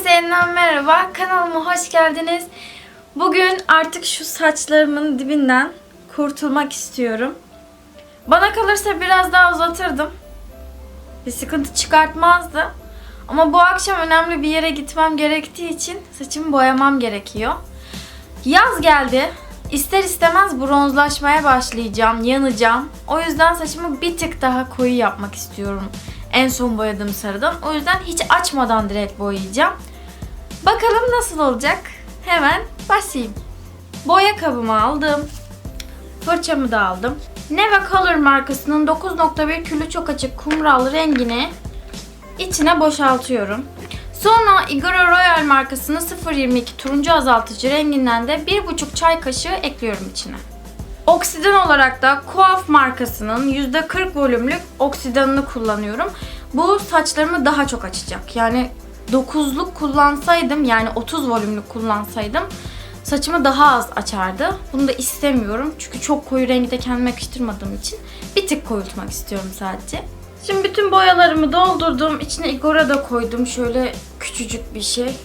Herkese yeniden merhaba. Kanalıma hoş geldiniz. Bugün artık şu saçlarımın dibinden kurtulmak istiyorum. Bana kalırsa biraz daha uzatırdım. Bir sıkıntı çıkartmazdı. Ama bu akşam önemli bir yere gitmem gerektiği için saçımı boyamam gerekiyor. Yaz geldi. İster istemez bronzlaşmaya başlayacağım, yanacağım. O yüzden saçımı bir tık daha koyu yapmak istiyorum. En son boyadığım sarıdan. O yüzden hiç açmadan direkt boyayacağım. Bakalım nasıl olacak? Hemen başlayayım. Boya kabımı aldım. Fırçamı da aldım. Neve Color markasının 9.1 külü çok açık kumral rengini içine boşaltıyorum. Sonra Igor Royal markasının 0.22 turuncu azaltıcı renginden de 1.5 çay kaşığı ekliyorum içine. Oksidan olarak da Coaf markasının %40 volümlük oksidanını kullanıyorum. Bu saçlarımı daha çok açacak. Yani 9'luk kullansaydım yani 30 volümlük kullansaydım saçımı daha az açardı. Bunu da istemiyorum. Çünkü çok koyu rengi de kendime yakıştırmadığım için bir tık koyultmak istiyorum sadece. Şimdi bütün boyalarımı doldurdum. İçine Igor'a da koydum. Şöyle küçücük bir şey.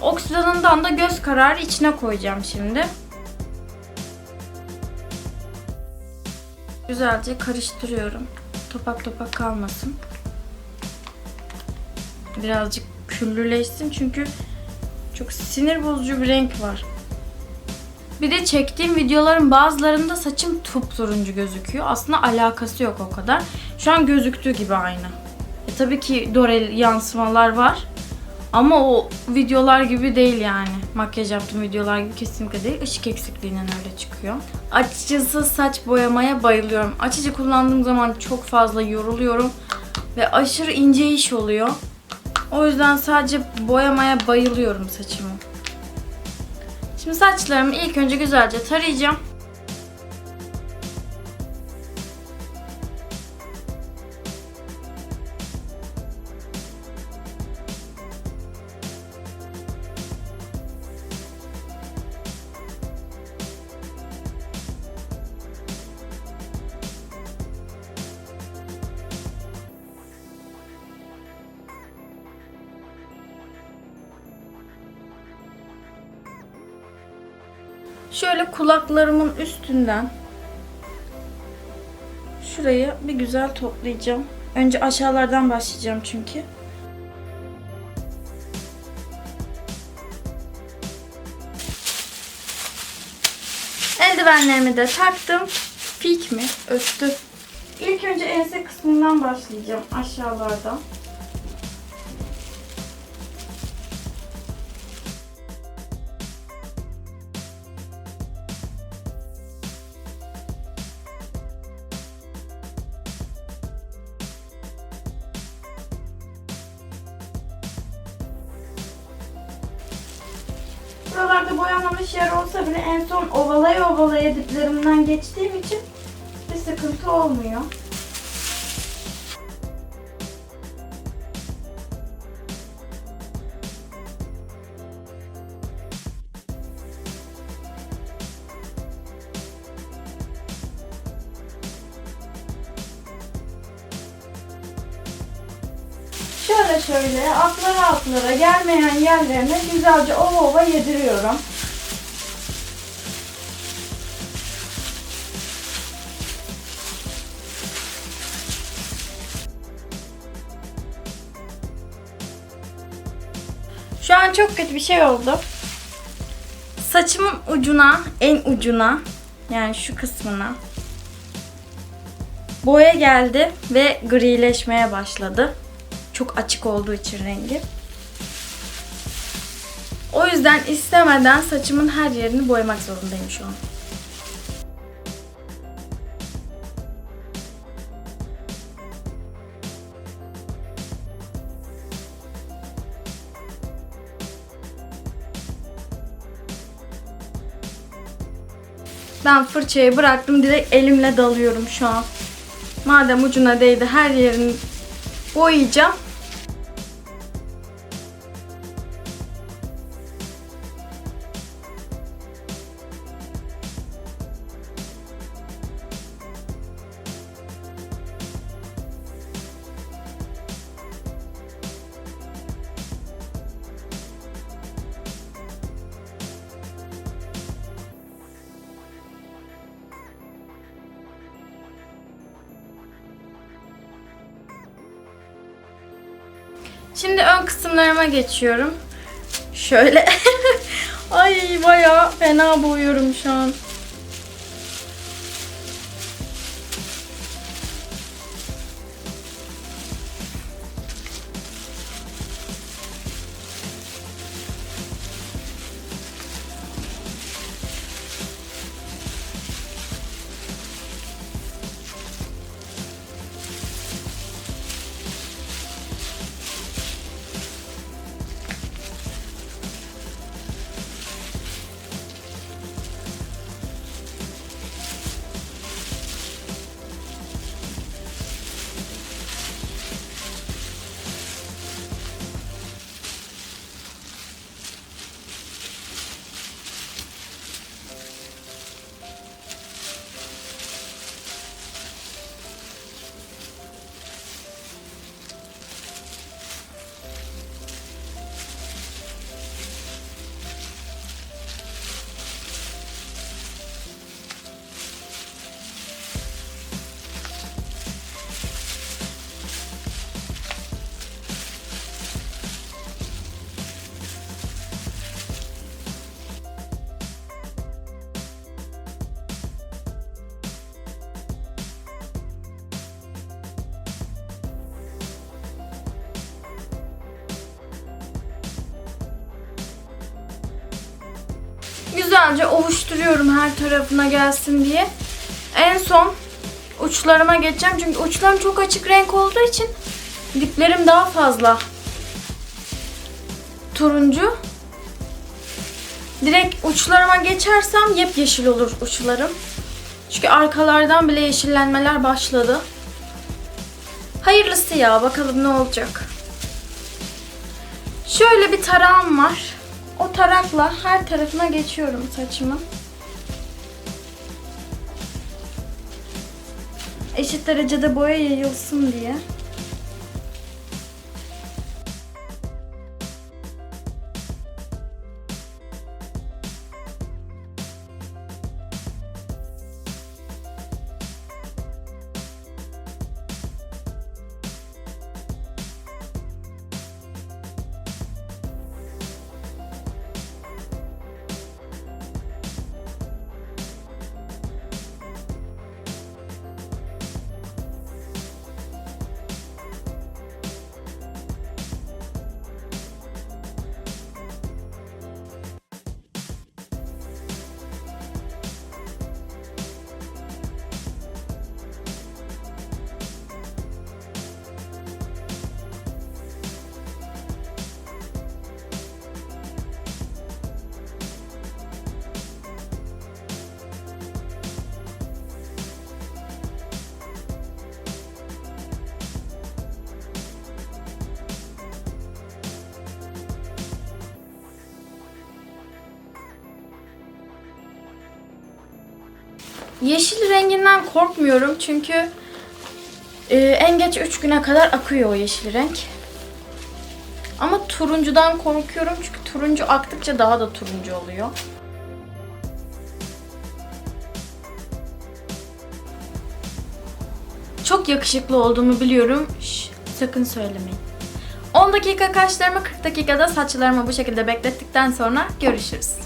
Oksidanından da göz kararı içine koyacağım şimdi. Güzelce karıştırıyorum. Topak topak kalmasın. Birazcık küllüleşsin çünkü çok sinir bozucu bir renk var. Bir de çektiğim videoların bazılarında saçım turuncu gözüküyor. Aslında alakası yok o kadar. Şu an gözüktüğü gibi aynı. E tabii ki Dorel yansımalar var. Ama o videolar gibi değil yani. Makyaj yaptığım videolar gibi kesinlikle değil. Işık eksikliğinden öyle çıkıyor. Açıcısız saç boyamaya bayılıyorum. Açıcı kullandığım zaman çok fazla yoruluyorum. Ve aşırı ince iş oluyor. O yüzden sadece boyamaya bayılıyorum saçımı. Şimdi saçlarımı ilk önce güzelce tarayacağım. Şöyle kulaklarımın üstünden şurayı bir güzel toplayacağım. Önce aşağılardan başlayacağım çünkü. Eldivenlerimi de taktım. Pik mi? Öttü. İlk önce ense kısmından başlayacağım aşağılardan. Buralarda boyanmamış yer olsa bile en son ovalaya ovalaya diplerimden geçtiğim için bir sıkıntı olmuyor. Şöyle şöyle altlara altlara gelmeyen yerlerine güzelce ova ova yediriyorum. Şu an çok kötü bir şey oldu. Saçımın ucuna, en ucuna yani şu kısmına boya geldi ve grileşmeye başladı. Çok açık olduğu için rengi. O yüzden istemeden saçımın her yerini boyamak zorundayım şu an. Ben fırçayı bıraktım direkt elimle dalıyorum şu an. Madem ucuna değdi her yerini boyayacağım. Şimdi ön kısımlarıma geçiyorum. Şöyle. Ay bayağı fena boyuyorum şu an. Güzelce ovuşturuyorum her tarafına gelsin diye. En son uçlarıma geçeceğim. Çünkü uçlarım çok açık renk olduğu için diplerim daha fazla turuncu. Direkt uçlarıma geçersem yepyeşil olur uçlarım. Çünkü arkalardan bile yeşillenmeler başladı. Hayırlısı ya bakalım ne olacak. Şöyle bir tarağım var. O tarakla her tarafına geçiyorum saçımın. Eşit derecede boya yayılsın diye. Yeşil renginden korkmuyorum çünkü e, en geç 3 güne kadar akıyor o yeşil renk. Ama turuncudan korkuyorum çünkü turuncu aktıkça daha da turuncu oluyor. Çok yakışıklı olduğumu biliyorum. Şş, sakın söylemeyin. 10 dakika kaşlarımı 40 dakikada saçlarımı bu şekilde beklettikten sonra görüşürüz.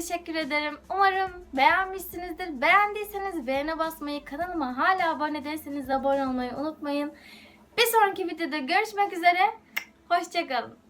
Teşekkür ederim. Umarım beğenmişsinizdir. Beğendiyseniz beğene basmayı, kanalıma hala abone değilseniz abone olmayı unutmayın. Bir sonraki videoda görüşmek üzere. Hoşçakalın.